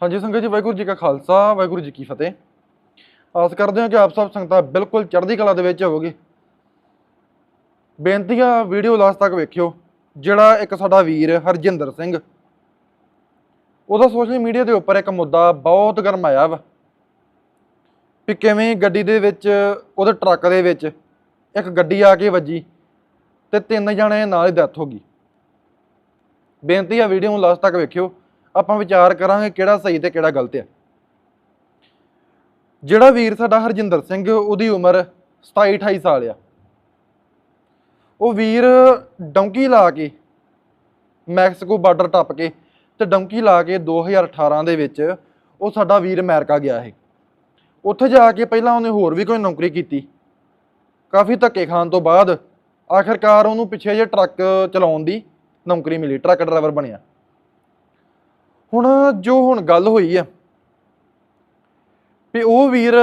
ਹਾਂਜੀ ਸੰਗਤ ਜੀ, ਵਾਹਿਗੁਰੂ ਜੀ ਕਾ ਖਾਲਸਾ, ਵਾਹਿਗੁਰੂ ਜੀ ਕੀ ਫਤਿਹ। ਆਸ ਕਰਦੇ ਹਾਂ ਕਿ ਆਪ ਸਭ ਸੰਗਤਾਂ ਬਿਲਕੁਲ ਚੜ੍ਹਦੀ ਕਲਾ ਦੇ ਵਿੱਚ ਹੋਵੋਗੇ। ਬੇਨਤੀ ਆ ਵੀਡੀਓ ਲਾਸਟ ਤੱਕ ਵੇਖਿਓ, ਜਿਹੜਾ ਇੱਕ ਸਾਡਾ ਵੀਰ ਹਰਜਿੰਦਰ ਸਿੰਘ, ਉਹਦਾ ਸੋਸ਼ਲ ਮੀਡੀਆ ਦੇ ਉੱਪਰ ਇੱਕ ਮੁੱਦਾ ਬਹੁਤ ਗਰਮ ਆਇਆ ਵਾ, ਵੀ ਕਿਵੇਂ ਗੱਡੀ ਦੇ ਵਿੱਚ, ਉਹਦੇ ਟਰੱਕ ਦੇ ਵਿੱਚ ਇੱਕ ਗੱਡੀ ਆ ਕੇ ਵੱਜੀ ਤੇ ਤਿੰਨ ਜਣੇ ਨਾਲ ਹੀ ਡੈਥ ਹੋ ਗਈ। ਬੇਨਤੀ ਆ ਵੀਡੀਓ ਨੂੰ ਲਾਸਟ ਤੱਕ ਵੇਖਿਓ ਆਪਾਂ ਵਿਚਾਰ ਕਰਾਂਗੇ ਕਿਹੜਾ ਸਹੀ ਤੇ ਕਿਹੜਾ ਗਲਤ ਹੈ ਜਿਹੜਾ ਵੀਰ ਸਾਡਾ ਹਰਜਿੰਦਰ ਸਿੰਘ, ਉਹਦੀ ਉਮਰ 27 28 ਸਾਲ ਆ। ਉਹ ਵੀਰ ਡੌਂਕੀ ਲਾ ਕੇ, ਮੈਕਸੀਕੋ ਬਾਰਡਰ ਟੱਪ ਕੇ ਤੇ ਡੌਂਕੀ ਲਾ ਕੇ 2018 ਦੇ ਵਿੱਚ ਉਹ ਸਾਡਾ ਵੀਰ ਅਮਰੀਕਾ ਗਿਆ ਹੈ ਉੱਥੇ ਜਾ ਕੇ ਪਹਿਲਾਂ ਉਹਨੇ ਹੋਰ ਵੀ ਕੋਈ ਨੌਕਰੀ ਕੀਤੀ। ਕਾਫੀ ਧੱਕੇ ਖਾਣ ਤੋਂ ਬਾਅਦ ਆਖਿਰਕਾਰ ਉਹਨੂੰ ਪਿੱਛੇ ਜੇ ਟਰੱਕ ਚਲਾਉਣ ਦੀ ਨੌਕਰੀ ਮਿਲੀ, ਟਰੱਕ ਡਰਾਈਵਰ ਬਣਿਆ। ਹੁਣ ਜੋ ਹੁਣ ਗੱਲ ਹੋਈ ਆ, ਵੀ ਉਹ ਵੀਰ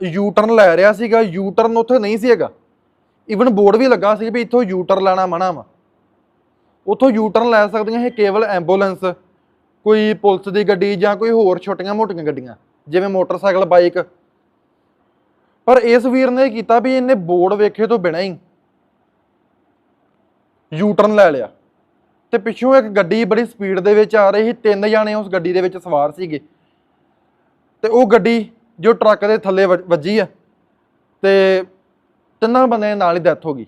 ਯੂ ਟਰਨ ਲੈ ਰਿਹਾ ਸੀਗਾ ਯੂ ਟਰਨ ਉੱਥੇ ਨਹੀਂ ਸੀ ਹੈਗਾ। ਈਵਨ ਬੋਰਡ ਵੀ ਲੱਗਾ ਸੀ ਵੀ ਇੱਥੋਂ ਯੂ ਟਰਨ ਲੈਣਾ ਮਨਾ ਵਾ। ਉੱਥੋਂ ਯੂ ਟਰਨ ਲੈ ਸਕਦੀਆਂ ਇਹ ਕੇਵਲ ਐਂਬੂਲੈਂਸ ਕੋਈ ਪੁਲਿਸ ਦੀ ਗੱਡੀ ਜਾਂ ਕੋਈ ਹੋਰ ਛੋਟੀਆਂ ਮੋਟੀਆਂ ਗੱਡੀਆਂ, ਜਿਵੇਂ ਮੋਟਰਸਾਈਕਲ, ਬਾਈਕ। ਪਰ ਇਸ ਵੀਰ ਨੇ ਇਹ ਕੀਤਾ ਵੀ ਇਹਨੇ ਬੋਰਡ ਵੇਖੇ ਤੋਂ ਬਿਨਾਂ ਹੀ ਯੂ ਟਰਨ ਲੈ ਲਿਆ। ਤੇ ਪਿੱਛੋਂ ਇੱਕ ਗੱਡੀ ਬੜੀ ਸਪੀਡ ਦੇ ਵਿੱਚ ਆ ਰਹੀ ਸੀ, ਤਿੰਨ ਜਾਣੇ ਉਸ ਗੱਡੀ ਦੇ ਵਿੱਚ ਸਵਾਰ ਸੀਗੇ। ਤੇ ਉਹ ਗੱਡੀ ਜੋ ਟਰੱਕ ਦੇ ਥੱਲੇ ਵੱਜ- ਵੱਜੀ ਆ, ਤੇ ਤਿੰਨਾਂ ਬੰਦਿਆਂ ਦੇ ਨਾਲ ਹੀ ਡੈਥ ਹੋ ਗਈ।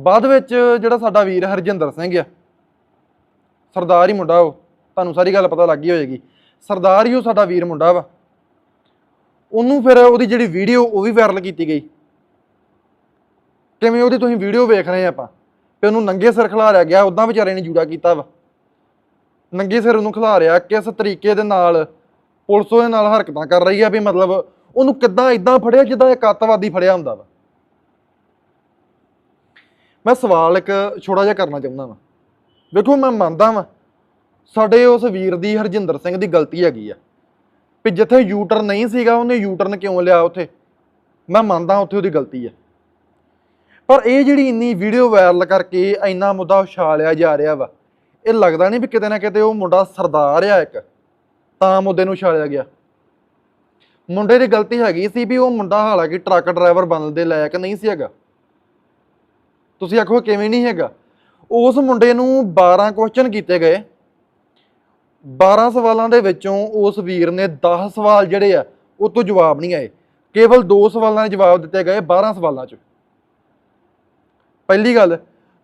ਬਾਅਦ ਵਿੱਚ ਜਿਹੜਾ ਸਾਡਾ ਵੀਰ ਹਰਜਿੰਦਰ ਸਿੰਘ ਆ, ਸਰਦਾਰ ਹੀ ਮੁੰਡਾ ਉਹ, ਤੁਹਾਨੂੰ ਸਾਰੀ ਗੱਲ ਪਤਾ ਲੱਗ ਗਈ ਹੋਏਗੀ। ਸਰਦਾਰ ਹੀ ਉਹ ਸਾਡਾ ਵੀਰ ਮੁੰਡਾ ਵਾ। ਉਹਨੂੰ ਫਿਰ ਉਹਦੀ ਜਿਹੜੀ ਵੀਡੀਓ ਉਹ ਵੀ ਵਾਇਰਲ ਕੀਤੀ ਗਈ। ਕਿਵੇਂ ਉਹਦੀ ਤੁਸੀਂ ਵੀਡੀਓ ਵੇਖ ਰਹੇ ਆਪਾਂ? ਤੇ ਉਹਨੂੰ ਨੰਗੇ ਸਿਰ ਖਿਲਾਰਿਆ ਗਿਆ ਉਦਾਂ ਵਿਚਾਰੇ ਨੇ ਜੂੜਾ ਕੀਤਾ ਵਾ। ਨੰਗੇ ਸਿਰ ਉਹਨੂੰ ਖਿਲਾਰਿਆ ਕਿਸ ਤਰੀਕੇ ਦੇ ਨਾਲ ਪੁਲਿਸ ਉਹਦੇ ਨਾਲ ਹਰਕਤਾਂ ਕਰ ਰਹੀ ਆ ਵੀ ਮਤਲਬ ਉਹਨੂੰ ਕਿੱਦਾਂ ਇਦਾਂ ਫੜਿਆ ਜਿੱਦਾਂ ਇੱਕ ਅੱਤਵਾਦੀ ਫੜਿਆ ਹੁੰਦਾ ਵਾ। ਮੈਂ ਸਵਾਲ ਇੱਕ ਛੋਟਾ ਜਿਹਾ ਕਰਨਾ ਚਾਹੁੰਦਾ ਵਾਂ। ਵੇਖੋ, ਮੈਂ ਮੰਨਦਾ ਵਾਂ, ਸਾਡੇ ਉਸ ਵੀਰ ਦੀ ਹਰਜਿੰਦਰ ਸਿੰਘ ਦੀ ਗਲਤੀ ਹੈਗੀ ਆ। ਵੀ ਜਿੱਥੇ ਯੂਟਰਨ ਨਹੀਂ ਸੀਗਾ, ਉਹਨੇ ਯੂਟਰਨ ਕਿਉਂ ਲਿਆ ਉੱਥੇ? ਮੈਂ ਮੰਨਦਾ ਉੱਥੇ ਉਹਦੀ ਗਲਤੀ ਆ। ਪਰ ਇਹ ਜਿਹੜੀ ਇੰਨੀ ਵੀਡੀਓ ਵਾਇਰਲ ਕਰਕੇ ਇੰਨਾ ਮੁੱਦਾ ਉਛਾਲਿਆ ਜਾ ਰਿਹਾ ਵਾ, ਇਹ ਲੱਗਦਾ ਨਹੀਂ ਵੀ ਕਿਤੇ ਨਾ ਕਿਤੇ ਉਹ ਮੁੰਡਾ ਸਰਦਾਰ ਆ ਇੱਕ, ਤਾਂ ਮੁੱਦੇ ਨੂੰ ਉਛਾਲਿਆ ਗਿਆ। ਮੁੰਡੇ ਦੀ ਗਲਤੀ ਹੈਗੀ ਸੀ ਵੀ ਉਹ ਮੁੰਡਾ ਹਾਲਾਂਕਿ ਟਰੱਕ ਡਰਾਈਵਰ ਬਣਨ ਦੇ ਲਾਇਕ ਨਹੀਂ ਸੀ ਹੈਗਾ। ਤੁਸੀਂ ਆਖੋ ਕਿਵੇਂ ਨਹੀਂ ਹੈਗਾ? ਉਸ ਮੁੰਡੇ ਨੂੰ 12 ਕੁਐਸਚਨ ਕੀਤੇ ਗਏ। 12 ਸਵਾਲਾਂ ਦੇ ਵਿੱਚੋਂ ਉਸ ਵੀਰ ਨੇ 10 ਸਵਾਲ ਜਿਹੜੇ ਆ, ਉਹ ਤੋਂ ਜਵਾਬ ਨਹੀਂ ਆਏ। ਕੇਵਲ 2 ਸਵਾਲਾਂ ਦੇ ਜਵਾਬ ਦਿੱਤੇ ਗਏ 12 ਸਵਾਲਾਂ 'ਚ। ਪਹਿਲੀ ਗੱਲ।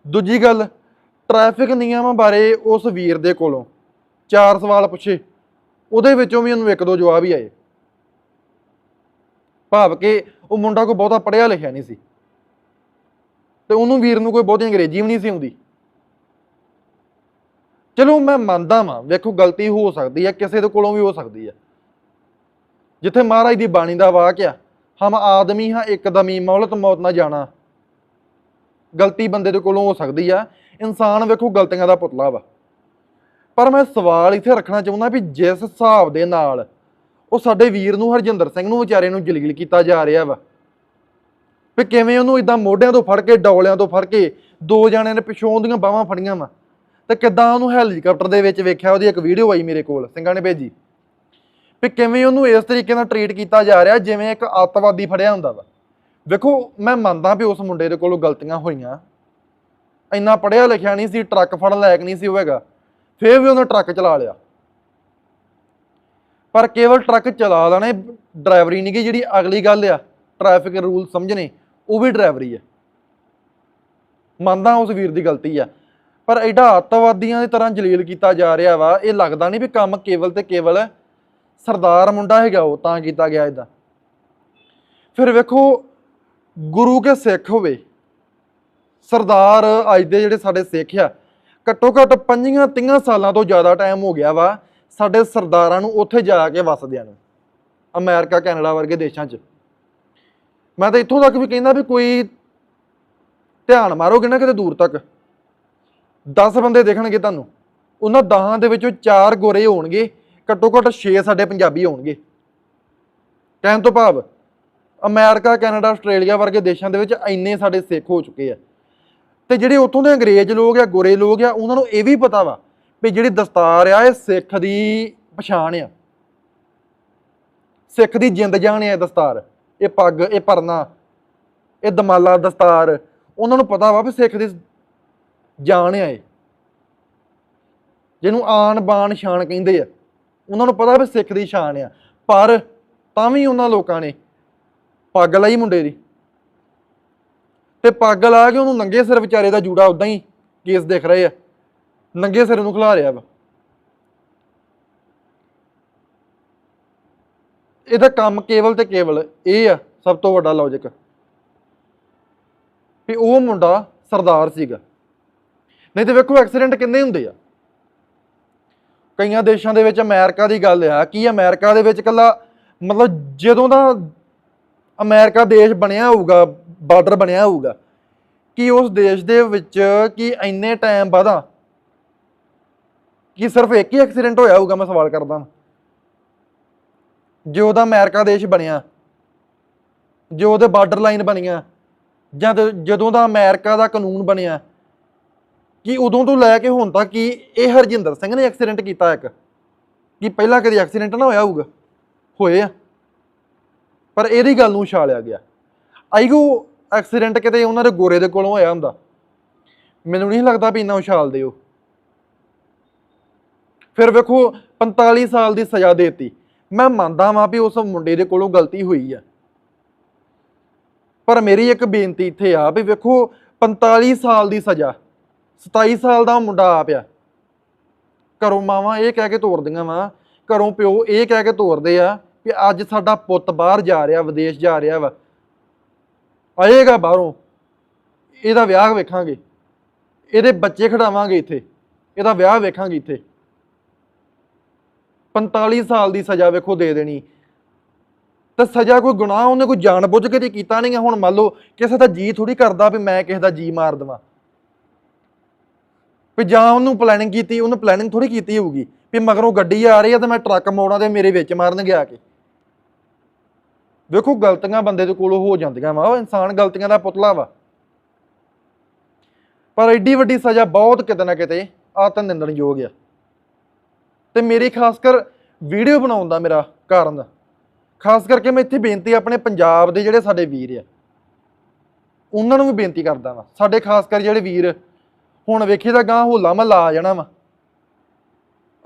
ਦੂਜੀ ਗੱਲ ਟ੍ਰੈਫਿਕ ਨਿਯਮਾਂ ਬਾਰੇ ਉਸ ਵੀਰ ਦੇ ਕੋਲੋਂ ਚਾਰ ਸਵਾਲ ਪੁੱਛੇ। ਉਹਦੇ ਵਿੱਚੋਂ ਵੀ ਉਹਨੂੰ ਇੱਕ ਦੋ ਜਵਾਬ ਹੀ ਆਏ। ਭਾਵ ਕਿ ਉਹ ਮੁੰਡਾ ਕੋਈ ਬਹੁਤਾ ਪੜ੍ਹਿਆ ਲਿਖਿਆ ਨਹੀਂ ਸੀ। ਤੇ ਉਹਨੂੰ ਵੀਰ ਨੂੰ ਕੋਈ ਬਹੁਤੀ ਅੰਗਰੇਜ਼ੀ ਵੀ ਨਹੀਂ ਸੀ ਆਉਂਦੀ। ਚਲੋ ਮੈਂ ਮੰਨਦਾ ਵਾਂ, ਵੇਖੋ ਗਲਤੀ ਹੋ ਸਕਦੀ ਹੈ, ਕਿਸੇ ਦੇ ਕੋਲੋਂ ਵੀ ਹੋ ਸਕਦੀ ਹੈ। ਜਿੱਥੇ ਮਹਾਰਾਜ ਦੀ ਬਾਣੀ ਦਾ ਵਾਕ ਆ ਹਮ ਆਦਮੀ ਹਾਂ, ਇੱਕਦਮੀ ਮੌਲਤ ਮੌਤ ਨਾ ਜਾਣਾ। ਗਲਤੀ ਬੰਦੇ ਦੇ ਕੋਲੋਂ ਹੋ ਸਕਦੀ ਆ। ਇਨਸਾਨ ਵੇਖੋ ਗਲਤੀਆਂ ਦਾ ਪੁਤਲਾ ਵਾ। ਪਰ ਮੈਂ ਸਵਾਲ ਇੱਥੇ ਰੱਖਣਾ ਚਾਹੁੰਦਾ ਵੀ ਜਿਸ ਹਿਸਾਬ ਦੇ ਨਾਲ ਉਹ ਸਾਡੇ ਵੀਰ ਨੂੰ, ਹਰਜਿੰਦਰ ਸਿੰਘ ਨੂੰ ਵਿਚਾਰੇ ਨੂੰ ਜਲੀਲ ਕੀਤਾ ਜਾ ਰਿਹਾ ਵਾ। ਵੀ ਕਿਵੇਂ ਉਹਨੂੰ ਇਦਾਂ ਮੋਢਿਆਂ ਤੋਂ ਫੜ ਕੇ, ਡੌਲਿਆਂ ਤੋਂ ਫੜ ਕੇ ਦੋ ਜਣਿਆਂ ਨੇ ਪਿਛੋਂ ਦੀਆਂ ਬਾਹਾਂ ਫੜੀਆਂ ਵਾ। ਤੇ ਕਿੱਦਾਂ ਉਹਨੂੰ ਹੈਲੀਕਾਪਟਰ ਦੇ ਵਿੱਚ ਵੇਖਿਆ, ਉਹਦੀ ਇੱਕ ਵੀਡੀਓ ਆਈ ਮੇਰੇ ਕੋਲ, ਸਿੰਘਾਂ ਨੇ ਭੇਜੀ। ਵੀ ਕਿਵੇਂ ਉਹਨੂੰ ਇਸ ਤਰੀਕੇ ਨਾਲ ਟਰੀਟ ਕੀਤਾ ਜਾ ਰਿਹਾ, ਜਿਵੇਂ ਇੱਕ ਅੱਤਵਾਦੀ ਫੜਿਆ ਹੁੰਦਾ ਵਾ। ਵੇਖੋ ਮੈਂ ਮੰਨਦਾ ਵੀ ਉਸ ਮੁੰਡੇ ਦੇ ਕੋਲੋਂ ਗਲਤੀਆਂ ਹੋਈਆਂ। ਇੰਨਾ ਪੜਿਆ ਲਿਖਿਆ ਨਹੀਂ ਸੀ, ਟਰੱਕ ਫੜਨ ਲਾਇਕ ਨਹੀਂ ਸੀ ਉਹ ਹੈਗਾ। ਫੇਰ ਵੀ ਉਹਨੇ ਟਰੱਕ ਚਲਾ ਲਿਆ। ਪਰ ਕੇਵਲ ਟਰੱਕ ਚਲਾ ਲੈਣੇ, ਡਰਾਈਵਰੀ ਨਹੀਂ ਕਿ ਜਿਹੜੀ ਅਗਲੀ ਗੱਲ ਆ, ਟ੍ਰੈਫਿਕ ਰੂਲ ਸਮਝਣੇ, ਉਹ ਵੀ ਡਰਾਈਵਰੀ ਆ। ਮੰਨਦਾ ਉਸ ਵੀਰ ਦੀ ਗਲਤੀ ਆ। ਪਰ ਐਡਾ ਅੱਤਵਾਦੀਆਂ ਦੀ ਤਰ੍ਹਾਂ ਜਲੀਲ ਕੀਤਾ ਜਾ ਰਿਹਾ ਵਾ, ਇਹ ਲੱਗਦਾ ਨਹੀਂ ਵੀ ਕੰਮ ਕੇਵਲ ਤੇ ਕੇਵਲ ਸਰਦਾਰ ਮੁੰਡਾ ਹੈਗਾ ਉਹ ਤਾਂ ਕੀਤਾ ਗਿਆ ਇਦਾਂ ਫਿਰ ਵੇਖੋ ਗੁਰੂ ਕੇ ਸਿੱਖ ਹੋਵੇ। ਸਰਦਾਰ ਅੱਜ ਦੇ ਜਿਹੜੇ ਸਾਡੇ ਸਿੱਖ ਆ ਘੱਟੋ ਘੱਟ ਪੰਜੀਆਂ ਤੀਆਂ ਸਾਲਾਂ ਤੋਂ ਜ਼ਿਆਦਾ ਟਾਈਮ ਹੋ ਗਿਆ ਵਾ ਸਾਡੇ ਸਰਦਾਰਾਂ ਨੂੰ ਉੱਥੇ ਜਾ ਕੇ ਵਸਦਿਆਂ ਨੂੰ, ਅਮਰੀਕਾ, ਕੈਨੇਡਾ ਵਰਗੇ ਦੇਸ਼ਾਂ 'ਚ। ਮੈਂ ਤਾਂ ਇੱਥੋਂ ਤੱਕ ਵੀ ਕਹਿੰਦਾ ਵੀ ਕੋਈ ਧਿਆਨ ਮਾਰੋਗੇ ਨਾ ਕਿਤੇ ਦੂਰ ਤੱਕ। 10 ਬੰਦੇ ਦੇਖਣਗੇ ਤੁਹਾਨੂੰ। ਉਹਨਾਂ 10 ਦੇ ਵਿੱਚੋਂ 4 ਗੋਰੇ ਹੋਣਗੇ ਘੱਟੋ ਘੱਟ 6 ਸਾਡੇ ਪੰਜਾਬੀ ਹੋਣਗੇ। ਕਹਿਣ ਤੋਂ ਭਾਵ ਅਮਰੀਕਾ, ਕੈਨੇਡਾ, ਆਸਟ੍ਰੇਲੀਆ ਵਰਗੇ ਦੇਸ਼ਾਂ ਦੇ ਵਿੱਚ ਇੰਨੇ ਸਾਡੇ ਸਿੱਖ ਹੋ ਚੁੱਕੇ ਆ। ਤੇ ਜਿਹੜੇ ਉੱਥੋਂ ਦੇ ਅੰਗਰੇਜ਼ ਲੋਕ ਆ, ਗੋਰੇ ਲੋਕ ਆ, ਉਹਨਾਂ ਨੂੰ ਇਹ ਵੀ ਪਤਾ ਵਾ ਵੀ ਜਿਹੜੀ ਦਸਤਾਰ ਆ, ਇਹ ਸਿੱਖ ਦੀ ਪਛਾਣ ਆ। ਸਿੱਖ ਦੀ ਜਿੰਦ ਜਾਨ ਆ ਦਸਤਾਰ, ਇਹ ਪੱਗ, ਇਹ ਪਰਨਾ, ਇਹ ਦਮਾਲਾ ਦਸਤਾਰ, ਉਹਨਾਂ ਨੂੰ ਪਤਾ ਵਾ ਵੀ ਸਿੱਖ ਦੀ ਜਾਨ ਆ ਇਹ। ਜਿਹਨੂੰ ਆਨ ਬਾਨ ਸ਼ਾਨ ਕਹਿੰਦੇ ਆ, ਉਹਨਾਂ ਨੂੰ ਪਤਾ ਵੀ ਸਿੱਖ ਦੀ ਸ਼ਾਨ ਆ। ਪਰ ਤਾਂ ਵੀ ਉਹਨਾਂ ਲੋਕਾਂ ਨੇ ਪੱਗ ਲਈ ਮੁੰਡੇ ਦੀ। ਤੇ ਪੱਗ ਲਾ ਕੇ ਉਹਨੂੰ ਨੰਗੇ ਸਿਰ ਵਿਚਾਰੇ ਦਾ ਜੂੜਾ ਉਦਾਂ ਹੀ ਕੇਸ ਦਿਖ ਰਹੇ ਆ। ਨੰਗੇ ਸਿਰ ਨੂੰ ਖਿਲਾ ਰਿਹਾ ਵਾ। ਇਹਦਾ ਕੰਮ ਕੇਵਲ ਤੇ ਕੇਵਲ ਇਹ ਆ, ਸਭ ਤੋਂ ਵੱਡਾ ਲੌਜੀਕ ਵੀ ਉਹ ਮੁੰਡਾ ਸਰਦਾਰ ਸੀਗਾ। ਨਹੀਂ ਤੇ ਵੇਖੋ ਐਕਸੀਡੈਂਟ ਕਿੰਨੇ ਹੁੰਦੇ ਆ। ਕਈਆਂ ਦੇਸ਼ਾਂ ਦੇ ਵਿੱਚ ਅਮਰੀਕਾ ਦੀ ਗੱਲ ਆ। ਕੀ ਅਮਰੀਕਾ ਦੇ ਵਿੱਚ ਕੱਲਾ ਮਤਲਬ ਜਦੋਂ ਦਾ ਅਮਰੀਕਾ ਦੇਸ਼ ਬਣਿਆ ਹੋਊਗਾ, ਬਾਰਡਰ ਬਣਿਆ ਹੋਊਗਾ, ਕਿ ਉਸ ਦੇਸ਼ ਦੇ ਵਿੱਚ ਕਿ ਇੰਨੇ ਟਾਈਮ ਬਾਅਦਾ ਕਿ ਸਿਰਫ ਇੱਕ ਹੀ ਐਕਸੀਡੈਂਟ ਹੋਇਆ ਹੋਊਗਾ, ਮੈਂ ਸਵਾਲ ਕਰਦਾ ਜੇ ਉਹਦਾ ਅਮਰੀਕਾ ਦੇਸ਼ ਬਣਿਆ, ਜੇ ਉਹਦੇ ਬਾਰਡਰ ਲਾਈਨ ਬਣੀਆਂ, ਜਾਂ ਜਦੋਂ ਦਾ ਅਮਰੀਕਾ ਦਾ ਕਾਨੂੰਨ ਬਣਿਆ, ਕਿ ਉਦੋਂ ਤੋਂ ਲੈ ਕੇ ਹੁਣ ਤੱਕ ਕਿ ਇਹ ਹਰਜਿੰਦਰ ਸਿੰਘ ਨੇ ਐਕਸੀਡੈਂਟ ਕੀਤਾ ਇੱਕ? ਕਿ ਪਹਿਲਾਂ ਕਦੇ ਐਕਸੀਡੈਂਟ ਨਾ ਹੋਇਆ ਹੋਊਗਾ? ਹੋਏ ਆ। ਪਰ ਇਹਦੀ ਗੱਲ ਨੂੰ ਉਛਾਲਿਆ ਗਿਆ। ਆਈਗੋ ਐਕਸੀਡੈਂਟ ਕਿਤੇ ਉਹਨਾਂ ਦੇ ਗੋਰੇ ਦੇ ਕੋਲੋਂ ਹੋਇਆ ਹੁੰਦਾ? ਮੈਨੂੰ ਨਹੀਂ ਲੱਗਦਾ ਵੀ ਇੰਨਾ ਉਛਾਲਦੇ ਹੋ ਫਿਰ ਵੇਖੋ 45 ਸਾਲ ਦੀ ਸਜ਼ਾ ਦੇਤੀ। ਮੈਂ ਮੰਨਦਾ ਵਾਂ ਵੀ ਉਸ ਮੁੰਡੇ ਦੇ ਕੋਲੋਂ ਗਲਤੀ ਹੋਈ ਆ। ਪਰ ਮੇਰੀ ਇੱਕ ਬੇਨਤੀ ਇੱਥੇ ਆ ਵੀ ਵੇਖੋ 45 ਸਾਲ ਦੀ ਸਜ਼ਾ 27 ਸਾਲ ਦਾ ਮੁੰਡਾ ਆ ਪਿਆ। ਘਰੋਂ ਮਾਵਾਂ ਇਹ ਕਹਿ ਕੇ ਤੋਰਦੀਆਂ ਵਾਂ, ਘਰੋਂ ਪਿਓ ਇਹ ਕਹਿ ਕੇ ਤੋਰਦੇ ਆ ਕਿ ਅੱਜ ਸਾਡਾ ਪੁੱਤ ਬਾਹਰ ਜਾ ਰਿਹਾ, ਵਿਦੇਸ਼ ਜਾ ਰਿਹਾ ਵਾ। ਆਏਗਾ ਬਾਹਰੋਂ। ਇਹਦਾ ਵਿਆਹ ਵੇਖਾਂਗੇ। ਇਹਦੇ ਬੱਚੇ ਖੜਾਵਾਂਗੇ ਇੱਥੇ। ਇਹਦਾ ਵਿਆਹ ਵੇਖਾਂਗੇ ਇੱਥੇ। 45 ਸਾਲ ਦੀ ਸਜ਼ਾ ਵੇਖੋ ਦੇ ਦੇਣੀ। ਤਾਂ ਸਜ਼ਾ ਕੋਈ ਗੁਨਾਹ, ਉਹਨੇ ਕੋਈ ਜਾਣਬੁੱਝ ਕੇ ਤੇ ਕੀਤਾ ਨਹੀਂ ਗਾ। ਹੁਣ ਮੰਨ ਲਓ, ਕਿਸੇ ਦਾ ਜੀ ਥੋੜੀ ਕਰਦਾ ਵੀ ਮੈਂ ਕਿਸੇ ਦਾ ਜੀ ਮਾਰ ਦੇਵਾਂ। ਵੀ ਜਾਂ ਉਹਨੂੰ ਪਲੈਨਿੰਗ ਕੀਤੀ, ਉਹਨੂੰ ਪਲੈਨਿੰਗ ਥੋੜੀ ਕੀਤੀ ਹੋਊਗੀ। ਵੀ ਮਗਰੋਂ ਗੱਡੀ ਆ ਰਹੀ ਆ ਤੇ ਮੈਂ ਟਰੱਕ ਮੋੜਾਂ ਤੇ ਮੇਰੇ ਵਿੱਚ ਮਾਰਨ ਗਿਆ ਕੇ। ਵੇਖੋ ਗਲਤੀਆਂ ਬੰਦੇ ਦੇ ਕੋਲੋਂ ਹੋ ਜਾਂਦੀਆਂ ਵਾ, ਉਹ ਇਨਸਾਨ ਗਲਤੀਆਂ ਦਾ ਪੁਤਲਾ ਵਾ। ਪਰ ਐਡੀ ਵੱਡੀ ਸਜ਼ਾ ਬਹੁਤ ਕਿਤੇ ਨਾ ਕਿਤੇ ਆਤਨ ਨਿੰਦਣਯੋਗ ਆ। ਤੇ ਮੇਰੀ ਖਾਸ ਕਰ ਵੀਡੀਓ ਬਣਾਉਣ ਦਾ ਮੇਰਾ ਕਾਰਨ, ਖਾਸ ਕਰਕੇ ਮੈਂ ਇੱਥੇ ਬੇਨਤੀ ਆਪਣੇ ਪੰਜਾਬ ਦੇ ਜਿਹੜੇ ਸਾਡੇ ਵੀਰ ਆ, ਉਹਨਾਂ ਨੂੰ ਵੀ ਬੇਨਤੀ ਕਰਦਾ ਵਾਂ। ਸਾਡੇ ਖਾਸ ਕਰ ਜਿਹੜੇ ਵੀਰ, ਹੁਣ ਵੇਖੀ ਤਾਂ ਗਾਂ ਹੋਲਾ ਮਹੱਲਾ ਆ ਜਾਣਾ ਵਾ।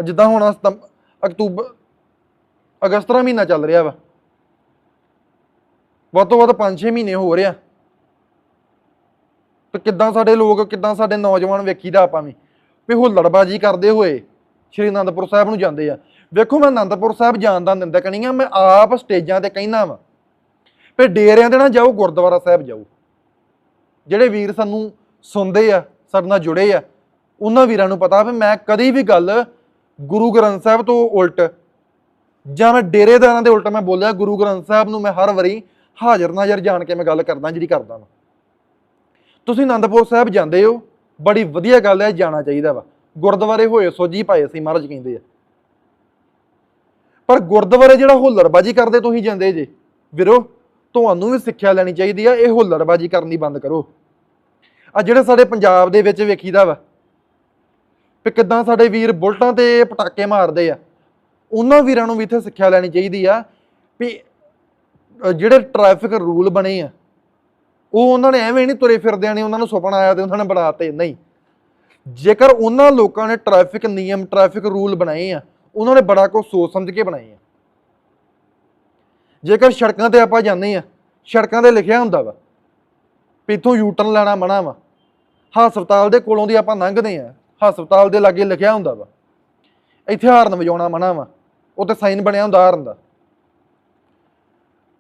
ਜਿੱਦਾਂ ਹੁਣ ਸਤੰਬ- ਅਕਤੂਬਰ ਅਗਸਤ ਦਾ ਮਹੀਨਾ ਚੱਲ ਰਿਹਾ ਵਾ। ਵੱਧ ਤੋਂ ਵੱਧ 5-6 ਮਹੀਨੇ ਹੋ ਰਿਹਾ ਤੇ ਕਿੱਦਾਂ ਸਾਡੇ ਲੋਕ, ਕਿੱਦਾਂ ਸਾਡੇ ਨੌਜਵਾਨ ਵੇਖੀਦਾ ਆਪਾਂ ਵੀ। ਵੀ ਹੁੱਲੜਬਾਜੀ ਕਰਦੇ ਹੋਏ ਸ਼੍ਰੀ ਅਨੰਦਪੁਰ ਸਾਹਿਬ ਨੂੰ ਜਾਂਦੇ ਆ। ਵੇਖੋ ਮੈਂ ਅਨੰਦਪੁਰ ਸਾਹਿਬ ਜਾਣ ਦਾ ਨਿੰਦਕ ਨਹੀਂ ਆ, ਮੈਂ ਆਪ ਸਟੇਜਾਂ ਤੇ ਕਹਿੰਦਾ ਵਾਂ। ਵੀ ਡੇਰਿਆਂ ਦੇ ਨਾ ਜਾਓ, ਗੁਰਦੁਆਰਾ ਸਾਹਿਬ ਜਾਓ। ਜਿਹੜੇ ਵੀਰ ਸਾਨੂੰ ਸੁਣਦੇ ਆ, ਸਾਡੇ ਨਾਲ ਜੁੜੇ ਆ, ਉਹਨਾਂ ਵੀਰਾਂ ਨੂੰ ਪਤਾ ਵੀ ਮੈਂ ਕਦੀ ਵੀ ਗੱਲ ਗੁਰੂ ਗ੍ਰੰਥ ਸਾਹਿਬ ਤੋਂ ਉਲਟ ਜਾਂ ਮੈਂ ਡੇਰੇਦਾਰਾਂ ਦੇ ਉਲਟ ਮੈਂ ਬੋਲਿਆ, ਗੁਰੂ ਗ੍ਰੰਥ ਸਾਹਿਬ ਨੂੰ ਮੈਂ ਹਰ ਵਾਰੀ ਹਾਜ਼ਰ ਨਾ ਨਾਜ਼ਰ ਜਾਣ ਕੇ ਮੈਂ ਗੱਲ ਕਰਦਾ ਜਿਹੜੀ ਕਰਦਾ ਵਾਂ। ਤੁਸੀਂ ਆਨੰਦਪੁਰ ਸਾਹਿਬ ਜਾਂਦੇ ਹੋ, ਬੜੀ ਵਧੀਆ ਗੱਲ ਹੈ, ਜਾਣਾ ਚਾਹੀਦਾ ਵਾ। ਗੁਰਦੁਆਰੇ ਹੋਏ ਸੋਝੀ ਪਾਏ ਸੀ ਮਹਾਰਾਜ ਕਹਿੰਦੇ ਆ। ਪਰ ਗੁਰਦੁਆਰੇ ਜਿਹੜਾ ਹੁੱਲੜਬਾਜੀ ਕਰਦੇ ਤੁਸੀਂ ਜਾਂਦੇ ਜੇ, ਵੀਰੋ, ਤੁਹਾਨੂੰ ਵੀ ਸਿੱਖਿਆ ਲੈਣੀ ਚਾਹੀਦੀ ਆ, ਇਹ ਹੁੱਲੜਬਾਜੀ ਕਰਨੀ ਬੰਦ ਕਰੋ। ਆ ਜਿਹੜੇ ਸਾਡੇ ਪੰਜਾਬ ਦੇ ਵਿੱਚ ਵੇਖੀਦਾ ਵਾ, ਵੀ ਕਿੱਦਾਂ ਸਾਡੇ ਵੀਰ ਬੁਲਟਾਂ ਤੇ ਪਟਾਕੇ ਮਾਰਦੇ ਆ, ਉਹਨਾਂ ਵੀਰਾਂ ਨੂੰ ਵੀ ਇੱਥੇ ਸਿੱਖਿਆ ਲੈਣੀ ਚਾਹੀਦੀ ਆ, ਵੀ ਜਿਹੜੇ ਟ੍ਰੈਫਿਕ ਰੂਲ ਬਣੇ ਆ, ਉਹ ਉਹਨਾਂ ਨੇ ਐਵੇਂ ਨਹੀਂ ਤੁਰੇ ਫਿਰਦਿਆਂ ਨੇ ਉਹਨਾਂ ਨੂੰ ਸੁਪਨਾ ਆਇਆ ਤੇ ਉਹਨਾਂ ਨੇ ਬਣਾਤੇ ਨਹੀਂ। ਜੇਕਰ ਉਹਨਾਂ ਲੋਕਾਂ ਨੇ ਟ੍ਰੈਫਿਕ ਨਿਯਮ ਟ੍ਰੈਫਿਕ ਰੂਲ ਬਣਾਏ ਆ, ਉਹਨਾਂ ਨੇ ਬੜਾ ਕੁਝ ਸੋਚ ਸਮਝ ਕੇ ਬਣਾਏ ਆ। ਜੇਕਰ ਸੜਕਾਂ ਤੇ ਆਪਾਂ ਜਾਂਦੇ ਆ, ਸੜਕਾਂ ਤੇ ਲਿਖਿਆ ਹੁੰਦਾ ਵਾ ਵੀ ਇੱਥੋਂ ਯੂ ਟਰਨ ਲੈਣਾ ਮਨਾ ਵਾ। ਹਸਪਤਾਲ ਦੇ ਕੋਲੋਂ ਦੀ ਆਪਾਂ ਲੰਘਦੇ ਆ, ਹਸਪਤਾਲ ਦੇ ਲਾਗੇ ਲਿਖਿਆ ਹੁੰਦਾ ਵਾ। ਇੱਥੇ ਹਾਰਨ ਵਜਾਉਣਾ ਮਨਾ ਵਾ ਉੱਤੇ ਸਾਈਨ ਬਣਿਆ ਹੁੰਦਾ ਹਾਰਨ ਦਾ।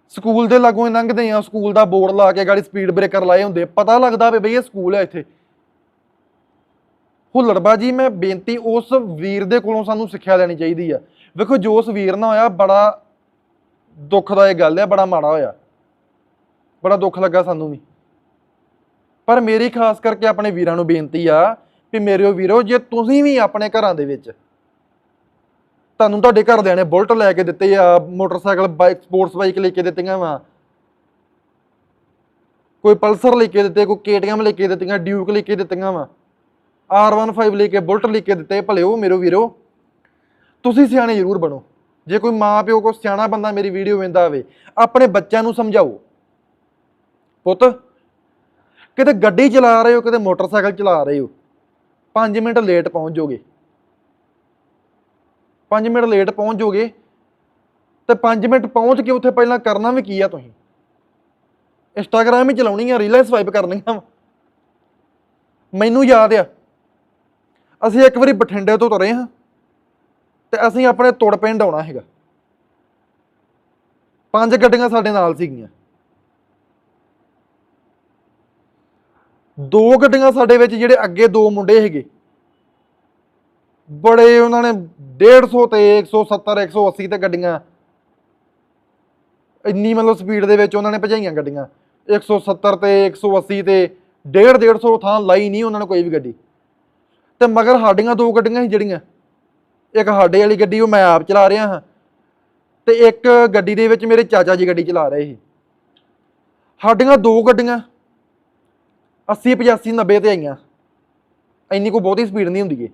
ਸਕੂਲ ਦੇ ਲਾਗੋਂ ਹੀ ਲੰਘਦੇ ਆ, ਸਕੂਲ ਦਾ ਬੋਰਡ ਲਾ ਕੇ ਗਾੜੀ ਸਪੀਡ ਬ੍ਰੇਕਰ ਲਾਏ ਹੁੰਦੇ ਪਤਾ ਲੱਗਦਾ ਵੀ ਬਈ ਇਹ ਸਕੂਲ ਹੈ ਇੱਥੇ। ਹੁੱਲੜਬਾਜੀ ਮੈਂ ਬੇਨਤੀ ਉਸ ਵੀਰ ਦੇ ਕੋਲੋਂ ਸਾਨੂੰ ਸਿੱਖਿਆ ਲੈਣੀ ਚਾਹੀਦੀ ਆ। ਵੇਖੋ, ਜੋ ਉਸ ਵੀਰ ਨਾਲ ਹੋਇਆ, ਬੜਾ ਦੁੱਖ ਦਾ ਇਹ ਗੱਲ ਹੈ ਬੜਾ ਮਾੜਾ ਹੋਇਆ। ਬੜਾ ਦੁੱਖ ਲੱਗਾ ਸਾਨੂੰ ਵੀ। ਪਰ ਮੇਰੀ ਖਾਸ ਕਰਕੇ ਆਪਣੇ ਵੀਰਾਂ ਨੂੰ ਬੇਨਤੀ ਆ ਵੀ ਮੇਰੇ ਵੀਰੋ, ਜੇ ਤੁਸੀਂ ਵੀ ਆਪਣੇ ਘਰਾਂ ਦੇ ਵਿੱਚ ਤੁਹਾਨੂੰ ਤੁਹਾਡੇ ਘਰਦਿਆਂ ਨੇ ਬੁਲਟ ਲੈ ਕੇ ਦਿੱਤੇ ਆ, ਮੋਟਰਸਾਈਕਲ, ਬਾਈਕ, ਸਪੋਰਟਸ ਬਾਈਕ ਲੈ ਕੇ ਦਿੱਤੀਆਂ ਵਾ। ਕੋਈ ਪਲਸਰ ਲੈ ਕੇ ਦਿੱਤੇ, ਕੋਈ ਕੇਟੀਐਮ ਲੈ ਕੇ ਦਿੱਤੀਆਂ, ਡਿਊਕ ਲੈ ਕੇ ਦਿੱਤੀਆਂ ਵਾ। R15 ਲੈ ਕੇ ਬੁਲਟ ਲੈ ਕੇ ਦਿੱਤੇ, ਭਲੇ ਉਹ ਮੇਰੇ ਵੀਰੋ। ਤੁਸੀਂ ਸਿਆਣੇ ਜ਼ਰੂਰ ਬਣੋ। ਜੇ ਕੋਈ ਮਾਂ ਪਿਓ ਕੋ ਸਿਆਣਾ ਬੰਦਾ ਮੇਰੀ ਵੀਡੀਓ ਵੇਂਦਾ ਹੋਵੇ, ਆਪਣੇ ਬੱਚਿਆਂ ਨੂੰ ਸਮਝਾਓ। ਪੁੱਤ, ਕਿਤੇ ਗੱਡੀ ਚਲਾ ਰਹੇ ਹੋ, ਕਿਤੇ ਮੋਟਰਸਾਈਕਲ ਚਲਾ ਰਹੇ ਹੋ 5 ਮਿੰਟ ਲੇਟ ਪਹੁੰਚ ਜਾਓਗੇ। 5 ਮਿੰਟ ਲੇਟ ਪਹੁੰਚ ਜਾਓਗੇ ਤੇ 5 ਮਿੰਟ ਪਹੁੰਚ ਕੇ ਉੱਥੇ ਪਹਿਲਾਂ ਕਰਨਾ ਵੀ ਕੀ ਆ ਤੁਸੀਂ? ਇੰਸਟਾਗ੍ਰਾਮ ਹੀ ਚਲਾਉਣੀ ਆ ਰੀਲਾਂ ਸਵਾਈਪ ਕਰਨੀਆਂ ਵਾਂ। ਮੈਨੂੰ ਯਾਦ ਆ, ਅਸੀਂ ਇੱਕ ਵਾਰੀ ਬਠਿੰਡੇ ਤੋਂ ਤੁਰੇ ਹਾਂ ਤੇ ਅਸੀਂ ਆਪਣੇ ਤੁੜ ਪਿੰਡ ਆਉਣਾ ਹੈਗਾ। ਪੰਜ ਗੱਡੀਆਂ ਸਾਡੇ ਨਾਲ ਸੀਗੀਆਂ। ਦੋ ਗੱਡੀਆਂ ਸਾਡੇ ਵਿੱਚ ਜਿਹੜੇ ਅੱਗੇ ਦੋ ਮੁੰਡੇ ਹੈਗੇ। ਬੜੇ ਉਹਨਾਂ ਨੇ 150 ਤੇ 170 180 ਤੇ ਗੱਡੀਆਂ। ਇੰਨੀ ਮਤਲਬ ਸਪੀਡ ਦੇ ਵਿੱਚ ਉਹਨਾਂ ਨੇ ਭਜਾਈਆਂ ਗੱਡੀਆਂ। 170 ਤੇ 180 ਤੇ 150 150 ਥਾਂ ਲਾਈ ਨਹੀਂ ਉਹਨਾਂ ਨੇ ਕੋਈ ਵੀ ਗੱਡੀ। ਤੇ ਮਗਰ ਸਾਡੀਆਂ ਦੋ ਗੱਡੀਆਂ ਸੀ ਜਿਹੜੀਆਂ। ਇੱਕ ਸਾਡੇ ਵਾਲੀ ਗੱਡੀ, ਉਹ ਮੈਂ ਆਪ ਚਲਾ ਰਿਹਾ ਹਾਂ। ਤੇ ਇੱਕ ਗੱਡੀ ਦੇ ਵਿੱਚ ਮੇਰੇ ਚਾਚਾ ਜੀ ਗੱਡੀ ਚਲਾ ਰਹੇ ਸੀ। ਸਾਡੀਆਂ ਦੋ ਗੱਡੀਆਂ 80 85 90 ਤੇ ਆਈਆਂ। ਇੰਨੀ ਕੋ ਬਹੁਤੀ ਸਪੀਡ ਨਹੀਂ ਹੁੰਦੀ ਏ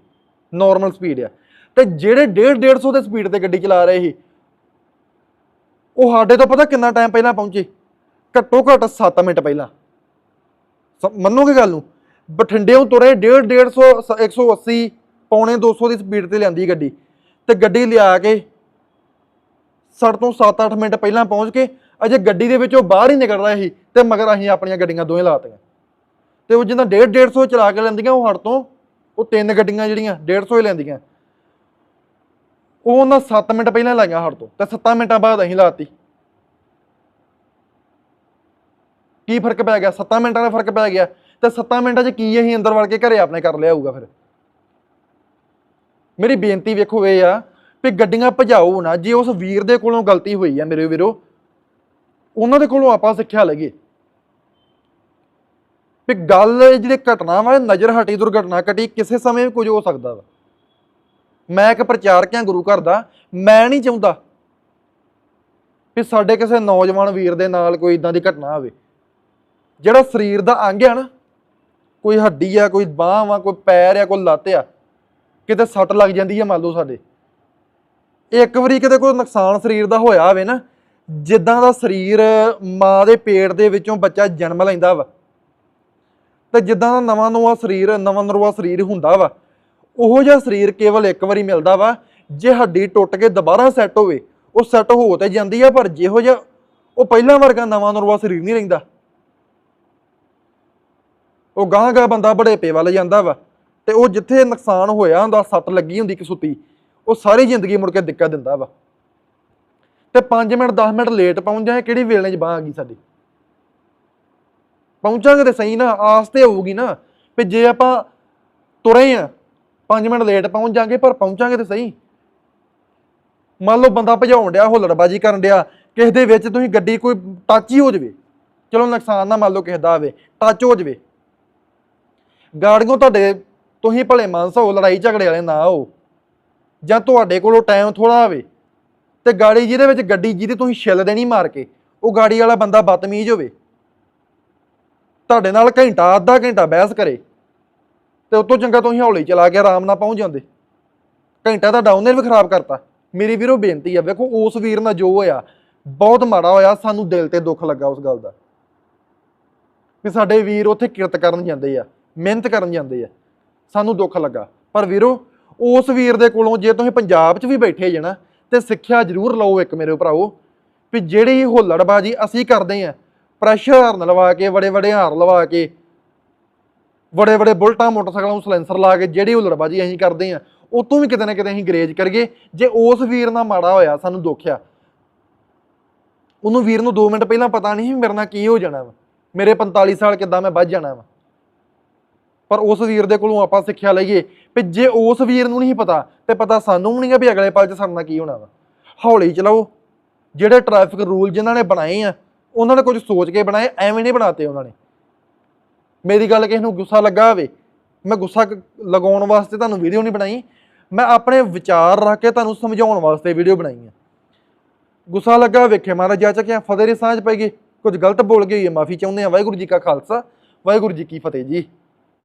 ਨਾਰਮਲ ਸਪੀਡ ਆ। ਤੇ ਜਿਹੜੇ 1.5 150 ਦੇ ਸਪੀਡ ਤੇ ਗੱਡੀ ਚਲਾ ਰਹੇ ਸੀ, ਉਹ ਸਾਡੇ ਤੋਂ ਪਤਾ ਕਿੰਨਾ ਟਾਈਮ ਪਹਿਲਾਂ ਪਹੁੰਚੇ? ਘੱਟੋ ਘੱਟ 7 ਮਿੰਟ ਪਹਿਲਾਂ। ਸ- ਮੰਨੋਗੇ ਗੱਲ ਨੂੰ? ਬਠਿੰਡੇੋਂ ਤੁਰੇ 1.5 150 180 ਪੌਣੇ 200 ਦੀ ਸਪੀਡ ਤੇ ਲਿਆਂਦੀ ਗੱਡੀ। ਤੇ ਗੱਡੀ ਲਿਆ ਕੇ ਸੜ ਤੋਂ 7-8 ਮਿੰਟ ਪਹਿਲਾਂ ਪਹੁੰਚ ਕੇ ਅਜੇ ਗੱਡੀ ਦੇ ਵਿੱਚੋਂ ਬਾਹਰ ਹੀ ਨਿਕਲ ਰਿਹਾ ਸੀ ਤੇ ਮਗਰ ਅਸੀਂ ਆਪਣੀਆਂ ਗੱਡੀਆਂ ਦੋਵੇਂ ਲਾਤੀਆਂ ਤੇ ਉਹ ਜਿੰਨਾ 1.5 150 ਚਲਾ ਕੇ ਲੈਂਦੀਆਂ ਉਹ ਹੜ ਤੋਂ ਉਹ ਤਿੰਨ ਗੱਡੀਆਂ ਜਿਹੜੀਆਂ 150 ਹੀ ਲੈਂਦੀਆਂ। ਉਹ ਉਹਨਾਂ 7 ਮਿੰਟ ਪਹਿਲਾਂ ਲਾਈਆਂ ਹੜ ਤੋਂ, ਤੇ 7 ਮਿੰਟਾਂ ਬਾਅਦ ਅਸੀਂ ਲਾਤੀ। ਕੀ ਫ਼ਰਕ ਪੈ ਗਿਆ? 7 ਮਿੰਟਾਂ ਦਾ ਫ਼ਰਕ ਪੈ ਗਿਆ। ਤੇ 7 ਮਿੰਟਾਂ 'ਚ ਕੀ ਅਸੀਂ ਅੰਦਰ ਵੜ ਕੇ ਘਰੇ ਆਪਣੇ ਕਰ ਲਿਆ ਹੋਊਗਾ ਫਿਰ? ਮੇਰੀ ਬੇਨਤੀ ਵੇਖੋ ਇਹ ਆ ਵੀ ਗੱਡੀਆਂ ਭਜਾਓ ਨਾ, ਜੇ ਉਸ ਵੀਰ ਦੇ ਕੋਲੋਂ ਗਲਤੀ ਹੋਈ ਆ ਮੇਰੇ ਵੀਰੋ, ਉਹਨਾਂ ਦੇ ਕੋਲੋਂ ਆਪਾਂ ਸਿੱਖਿਆ ਲਈਏ। ਵੀ ਗੱਲ ਇਹ ਜਿਹੜੀ ਘਟਨਾ ਵਾ ਨਜ਼ਰ ਹਟੀ ਦੁਰਘਟਨਾ ਘਟੀ, ਕਿਸੇ ਸਮੇਂ ਵੀ ਕੁਝ ਹੋ ਸਕਦਾ ਵਾ। ਮੈਂ ਇੱਕ ਪ੍ਰਚਾਰਕ ਹਾਂ, ਗੁਰੂ ਘਰ ਦਾ, ਮੈਂ ਨਹੀਂ ਚਾਹੁੰਦਾ ਵੀ ਸਾਡੇ ਕਿਸੇ ਨੌਜਵਾਨ ਵੀਰ ਦੇ ਨਾਲ ਕੋਈ ਇਦਾਂ ਦੀ ਘਟਨਾ ਹੋਵੇ ਜਿਹੜਾ ਸਰੀਰ ਦਾ ਅੰਗ ਆ ਨਾ, ਕੋਈ ਹੱਡੀ ਆ, ਕੋਈ ਬਾਂਹ ਆ ਕੋਈ ਪੈਰ ਆ, ਕੋਈ ਲੱਤ ਆ, ਕਿਤੇ ਸੱਟ ਲੱਗ ਜਾਂਦੀ ਆ, ਮੰਨ ਲਓ ਸਾਡੇ। ਇੱਕ ਵਾਰੀ ਕਿਤੇ ਕੋਈ ਨੁਕਸਾਨ ਸਰੀਰ ਦਾ ਹੋਇਆ ਹੋਵੇ ਨਾ, ਜਿੱਦਾਂ ਦਾ ਸਰੀਰ ਮਾਂ ਦੇ ਪੇਟ ਦੇ ਵਿੱਚੋਂ ਬੱਚਾ ਜਨਮ ਲੈਂਦਾ ਵਾ ਤੇ ਜਿੱਦਾਂ ਦਾ ਨਵਾਂ ਨਵਾਂ ਸਰੀਰ, ਨਵਾਂ ਨਰਵਾ ਸਰੀਰ ਹੁੰਦਾ ਵਾ, ਉਹੋ ਜਿਹਾ ਸਰੀਰ ਕੇਵਲ ਇੱਕ ਵਾਰੀ ਮਿਲਦਾ ਵਾ, ਜੇ ਹੱਡੀ ਟੁੱਟ ਕੇ ਦੁਬਾਰਾ ਸੈੱਟ ਹੋਵੇ, ਉਹ ਸੈੱਟ ਹੋ ਤੇ ਜਾਂਦੀ ਆ, ਪਰ ਜਿਹੋ ਜਿਹਾ, ਉਹ ਪਹਿਲਾਂ ਵਰਗਾ ਨਵਾਂ ਨਰਵਾ ਸਰੀਰ ਨਹੀਂ ਰਹਿੰਦਾ। ਉਹ ਗਾਂ ਗਾਂ ਬੰਦਾ ਬੜੇਪੇ ਵੱਲ ਜਾਂਦਾ ਵਾ, ਤੇ ਉਹ ਜਿੱਥੇ ਨੁਕਸਾਨ ਹੋਇਆ ਹੁੰਦਾ, ਸੱਟ ਲੱਗੀ ਹੁੰਦੀ ਕਿਸੁੱਤੀ ਉਹ ਸਾਰੀ ਜ਼ਿੰਦਗੀ ਮੁੜ ਕੇ ਦਿੱਕਤ ਦਿੰਦਾ ਵਾ। ਤੇ 5 ਮਿੰਟ 10 ਮਿੰਟ ਲੇਟ ਪਹੁੰਚ ਜਾਏ, ਕਿਹੜੀ ਵੇਲੇ 'ਚ ਬਾਂਹ ਆ ਗਈ ਸਾਡੀ? ਪਹੁੰਚਾਂਗੇ ਤੇ ਸਹੀ ਨਾ, ਆਸ ਤੇ ਹੋਊਗੀ ਨਾ, ਵੀ ਜੇ ਆਪਾਂ ਤੁਰੇ ਆ 5 ਮਿੰਟ ਲੇਟ ਪਹੁੰਚ ਜਾਾਂਗੇ, ਪਰ ਪਹੁੰਚਾਂਗੇ ਤੇ ਸਹੀ। ਮੰਨ ਲਓ ਬੰਦਾ ਭਜਾਉਣ ਡਿਆ ਹੁੱਲੜਬਾਜੀ ਕਰਨ ਡਿਆ, ਕਿਸੇ ਦੇ ਵਿੱਚ ਤੁਸੀਂ ਗੱਡੀ ਕੋਈ ਟੱਚ ਹੀ ਹੋ ਜਵੇ। ਚਲੋ ਨੁਕਸਾਨ ਨਾ ਮੰਨ ਲਓ ਕਿਸੇ ਦਾ ਆਵੇ ਟੱਚ ਹੋ ਜਵੇ। ਗਾੜੀਆਂ ਤੁਹਾਡੇ, ਤੁਸੀਂ ਭਲੇ ਮਾਨਸ ਹੋ, ਲੜਾਈ ਝਗੜੇ ਵਾਲੇ ਨਾ ਹੋ। ਜਾਂ ਤੁਹਾਡੇ ਕੋਲੋਂ ਟਾਈਮ ਥੋੜਾ ਆਵੇ, ਤੇ ਗਾੜੀ ਜਿਹਦੇ ਵਿੱਚ ਗੱਡੀ ਜਿਹਦੇ ਤੁਸੀਂ ਛਿੱਲ ਦੇਣੀ ਮਾਰ ਕੇ, ਉਹ ਗਾੜੀ ਵਾਲਾ ਬੰਦਾ ਬਦਤਮੀਜ਼ ਹੋਵੇ। ਤੁਹਾਡੇ ਨਾਲ ਘੰਟਾ, ਅੱਧਾ ਘੰਟਾ ਬਹਿਸ ਕਰੇ ਤੇ ਉਤੋਂ ਚੰਗਾ ਤੁਸੀਂ ਹੌਲੀ ਚਲਾ ਕੇ ਆਰਾਮ ਨਾਲ ਪਹੁੰਚ ਜਾਂਦੇ। ਘੰਟਾ ਤੁਹਾਡਾ ਉਹਨੇ ਵੀ ਖਰਾਬ ਕਰਤਾ। ਮੇਰੀ ਵੀਰੋ ਬੇਨਤੀ ਆ, ਵੇਖੋ ਉਸ ਵੀਰ ਨਾਲ ਜੋ ਹੋਇਆ, ਬਹੁਤ ਮਾੜਾ ਹੋਇਆ, ਸਾਨੂੰ ਦਿਲ ਤੇ ਦੁੱਖ ਲੱਗਾ ਉਸ ਗੱਲ ਦਾ। ਵੀ ਸਾਡੇ ਵੀਰ ਉੱਥੇ ਕਿਰਤ ਕਰਨ ਜਾਂਦੇ ਆ, ਮਿਹਨਤ ਕਰਨ ਜਾਂਦੇ ਆ, ਸਾਨੂੰ ਦੁੱਖ ਲੱਗਾ। ਪਰ ਵੀਰੋ, ਉਸ ਵੀਰ ਦੇ ਕੋਲੋਂ ਜੇ ਤੁਸੀਂ ਪੰਜਾਬ 'ਚ ਵੀ ਬੈਠੇ ਜੇ ਨਾ, ਤੇ ਸਿੱਖਿਆ ਜ਼ਰੂਰ ਲਓ ਇੱਕ ਮੇਰੇ ਭਰਾਓ ਵੀ ਜਿਹੜੀ ਹੋਲੜਬਾਜ਼ੀ ਅਸੀਂ ਕਰਦੇ ਆ ਪ੍ਰੈਸ਼ਰ ਹਾਰਨ ਲਵਾ ਕੇ ਬੜੇ ਬੜੇ ਹਾਰ ਲਵਾ ਕੇ ਬੜੇ ਬੜੇ ਬੁਲਟਾਂ, ਮੋਟਰਸਾਈਕਲਾਂ ਨੂੰ ਸਲੈਂਸਰ ਲਾ ਕੇ ਜਿਹੜੀ ਹੁੱਲੜਬਾਜੀ ਅਸੀਂ ਕਰਦੇ ਆ ਉਹ ਤੋਂ ਵੀ ਕਿਤੇ ਨਾ ਕਿਤੇ ਅਸੀਂ ਗਰੇਜ ਕਰੀਏ। ਜੇ ਉਸ ਵੀਰ ਨਾਲ ਮਾੜਾ ਹੋਇਆ, ਸਾਨੂੰ ਦੁੱਖ ਆ। ਉਹਨੂੰ ਵੀਰ ਨੂੰ 2 ਮਿੰਟ ਪਹਿਲਾਂ ਪਤਾ ਨਹੀਂ ਸੀ ਮੇਰੇ ਨਾਲ ਕੀ ਹੋ ਜਾਣਾ ਵਾ। ਮੇਰੇ 45 ਸਾਲ ਕਿੱਦਾਂ ਮੈਂ ਵੱਜ ਜਾਣਾ ਵਾ। ਪਰ ਉਸ ਵੀਰ ਦੇ ਕੋਲੋਂ ਆਪਾਂ ਸਿੱਖਿਆ ਲਈਏ ਵੀ ਜੇ ਉਸ ਵੀਰ ਨੂੰ ਨਹੀਂ ਪਤਾ, ਤੇ ਪਤਾ ਸਾਨੂੰ ਵੀ ਨਹੀਂ ਆ ਵੀ ਅਗਲੇ ਪਲ 'ਚ ਸਾਡੇ ਨਾਲ ਕੀ ਹੋਣਾ ਵਾ। ਹੌਲੀ ਚਲਾਓ। ਜਿਹੜੇ ਟ੍ਰੈਫਿਕ ਰੂਲ ਜਿਨ੍ਹਾਂ ਨੇ ਬਣਾਏ ਆ ਉਹਨਾਂ ਨੇ ਕੁਝ ਸੋਚ ਕੇ ਬਣਾਏ, ਐਵੇਂ ਨਹੀਂ ਬਣਾਤੇ ਉਹਨਾਂ ਨੇ। ਮੇਰੀ ਗੱਲ ਕਿਸੇ ਨੂੰ ਗੁੱਸਾ ਲੱਗਾ ਹੋਵੇ, ਮੈਂ ਗੁੱਸਾ ਕ- ਲਗਾਉਣ ਵਾਸਤੇ ਤੁਹਾਨੂੰ ਵੀਡੀਓ ਨਹੀਂ ਬਣਾਈ, ਮੈਂ ਆਪਣੇ ਵਿਚਾਰ ਰੱਖ ਕੇ ਤੁਹਾਨੂੰ ਸਮਝਾਉਣ ਵਾਸਤੇ ਵੀਡੀਓ ਬਣਾਈ ਹੈ ਗੁੱਸਾ ਲੱਗਾ ਵੇਖੇ ਮਹਾਰਾਜ ਜਾ ਚੱਕਿਆ, ਫਤਿਹ ਦੀ ਸਾਂਝ ਪੈ ਗਈ, ਕੁਝ ਗਲਤ ਬੋਲ ਗਈ ਹੈ ਮਾਫੀ ਚਾਹੁੰਦੇ ਆ, ਵਾਹਿਗੁਰੂ ਜੀ ਕਾ ਖਾਲਸਾ, ਵਾਹਿਗੁਰੂ ਜੀ ਕੀ ਫਤਿਹ ਜੀ।